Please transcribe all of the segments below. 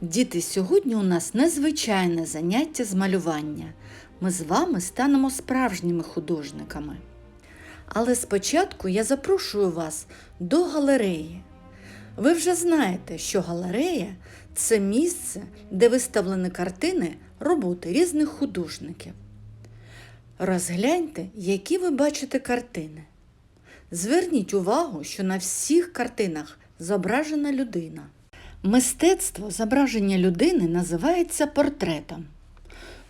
Діти, сьогодні у нас незвичайне заняття з малювання. Ми з вами станемо справжніми художниками. Але спочатку я запрошую вас до галереї. Ви вже знаєте, що галерея це місце, де виставлені картини роботи різних художників. Розгляньте, які ви бачите картини. Зверніть увагу, що на всіх картинах зображена людина. Мистецтво зображення людини називається портретом.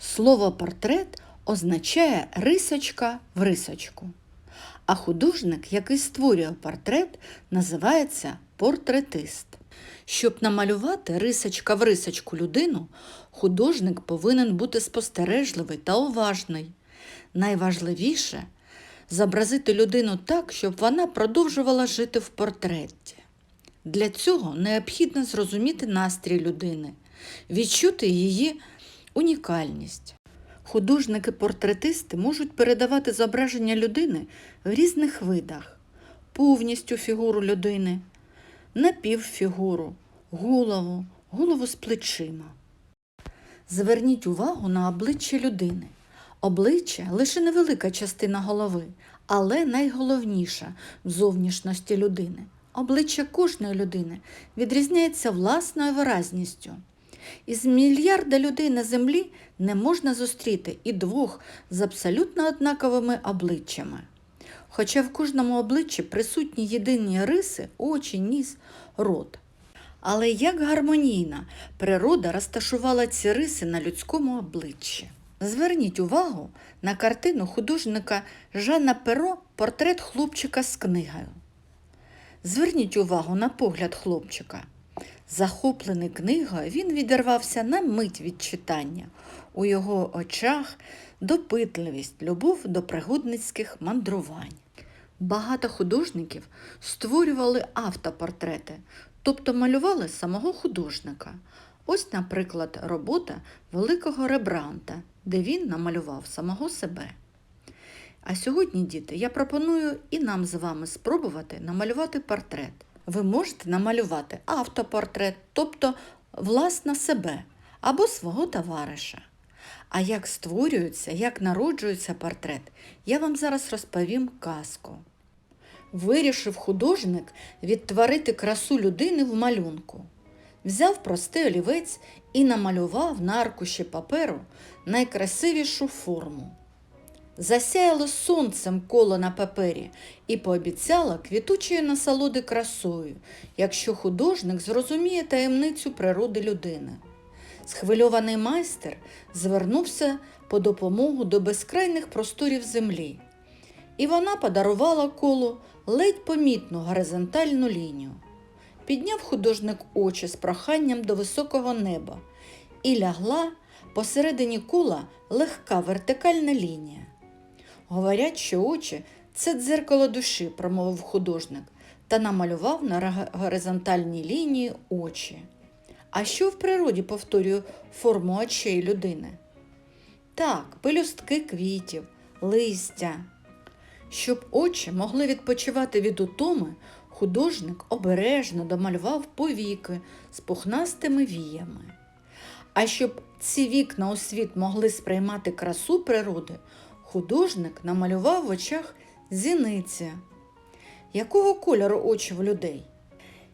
Слово портрет означає рисочка в рисочку. А художник, який створює портрет, називається портретист. Щоб намалювати рисочка в рисочку людину, художник повинен бути спостережливий та уважний. Найважливіше зобразити людину так, щоб вона продовжувала жити в портреті. Для цього необхідно зрозуміти настрій людини, відчути її унікальність. Художники-портретисти можуть передавати зображення людини в різних видах: повністю фігуру людини, напівфігуру, голову, голову з плечима. Зверніть увагу на обличчя людини. Обличчя лише невелика частина голови, але найголовніша в зовнішності людини. Обличчя кожної людини відрізняється власною виразністю. Із мільярда людей на землі не можна зустріти і двох з абсолютно однаковими обличчями. Хоча в кожному обличчі присутні єдині риси, очі, ніс, рот. Але як гармонійно природа розташувала ці риси на людському обличчі. Зверніть увагу на картину художника Жанна Перо Портрет хлопчика з книгою. Зверніть увагу на погляд хлопчика. Захоплений книгою, він відірвався на мить від читання. У його очах допитливість, любов до пригодницьких мандрувань. Багато художників створювали автопортрети, тобто малювали самого художника. Ось, наприклад, робота великого Рембранта, де він намалював самого себе. А сьогодні, діти, я пропоную і нам з вами спробувати намалювати портрет. Ви можете намалювати автопортрет, тобто власне себе або свого товариша. А як створюється, як народжується портрет, я вам зараз розповім казку. Вирішив художник відтворити красу людини в малюнку. Взяв простий олівець і намалював на аркуші паперу найкрасивішу форму. Засяяло сонцем коло на папері і пообіцяла квітучої насолоди красою, якщо художник зрозуміє таємницю природи людини. Схвильований майстер звернувся по допомогу до безкрайних просторів землі, і вона подарувала колу ледь помітну горизонтальну лінію. Підняв художник очі з проханням до високого неба і лягла посередині кола легка вертикальна лінія. Говорять, що очі це дзеркало душі, промовив художник, та намалював на горизонтальній лінії очі. А що в природі повторює форму очей людини? Так, пелюстки квітів, листя. Щоб очі могли відпочивати від утоми, художник обережно домалював повіки з пухнастими віями. А щоб ці вікна у світ могли сприймати красу природи, художник намалював в очах зіниця. Якого кольору очі в людей?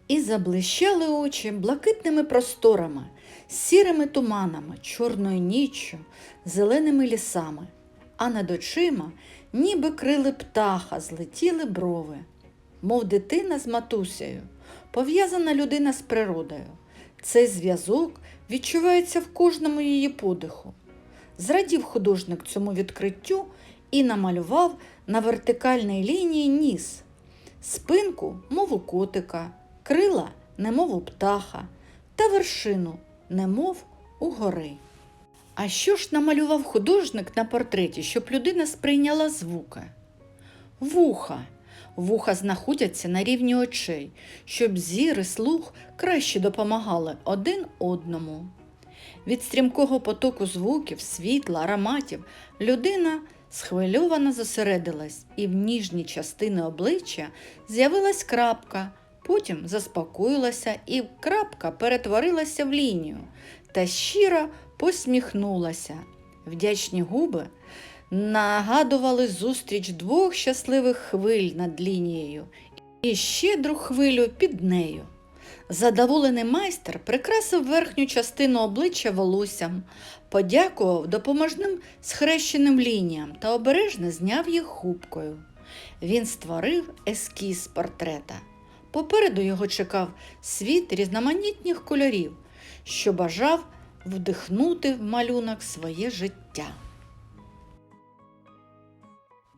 І заблищали очі блакитними просторами, сірими туманами, чорною ніччю, зеленими лісами, а над очима ніби крили птаха, злетіли брови, мов дитина з матусею, пов'язана людина з природою. Цей зв'язок відчувається в кожному її подиху. Зрадів художник цьому відкриттю і намалював на вертикальній лінії ніс, спинку, мов у котика, крила, немов у птаха, та вершину, немов у гори. А що ж намалював художник на портреті, щоб людина сприйняла звуки? Вуха. Вуха знаходяться на рівні очей, щоб зір і слух краще допомагали один одному. Від стрімкого потоку звуків, світла, ароматів людина схвильовано зосередилась, і в ніжній частини обличчя з'явилась крапка, Потім заспокоїлася і крапка перетворилася в лінію та щиро посміхнулася. Вдячні губи нагадували зустріч двох щасливих хвиль над лінією і щедру хвилю під нею. Задоволений майстер прикрасив верхню частину обличчя волоссям, подякував допоможним схрещеним лініям та обережно зняв їх губкою. Він створив ескіз портрета. Попереду його чекав світ різноманітних кольорів, що бажав вдихнути в малюнок своє життя.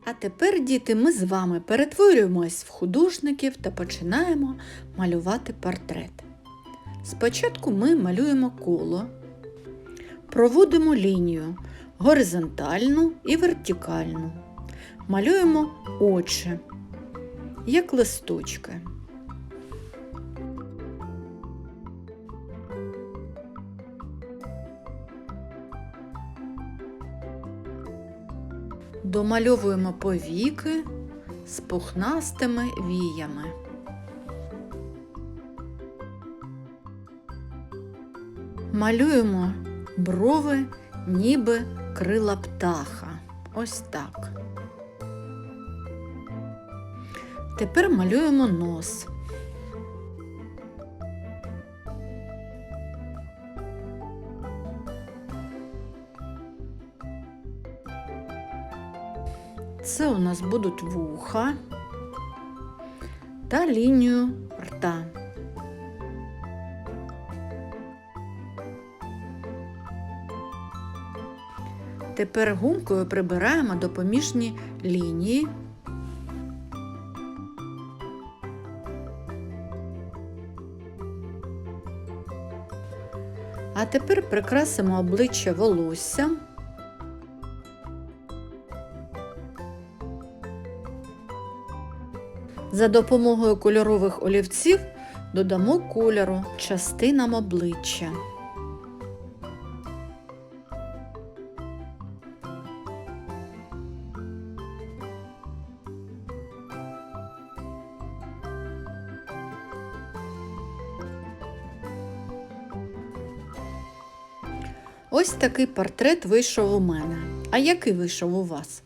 А тепер, діти, ми з вами перетворюємось в художників та починаємо малювати портрет. Спочатку ми малюємо коло, проводимо лінію горизонтальну і вертикальну. Малюємо очі, як листочки. Домальовуємо повіки з пухнастими віями. Малюємо брови, ніби крила птаха. Ось так. Тепер малюємо нос. Це у нас будуть вуха та лінію рта. Тепер гумкою прибираємо допоміжні лінії. А тепер прикрасимо обличчя волоссям. За допомогою кольорових олівців додамо кольору частинам обличчя. Ось такий портрет вийшов у мене. А який вийшов у вас?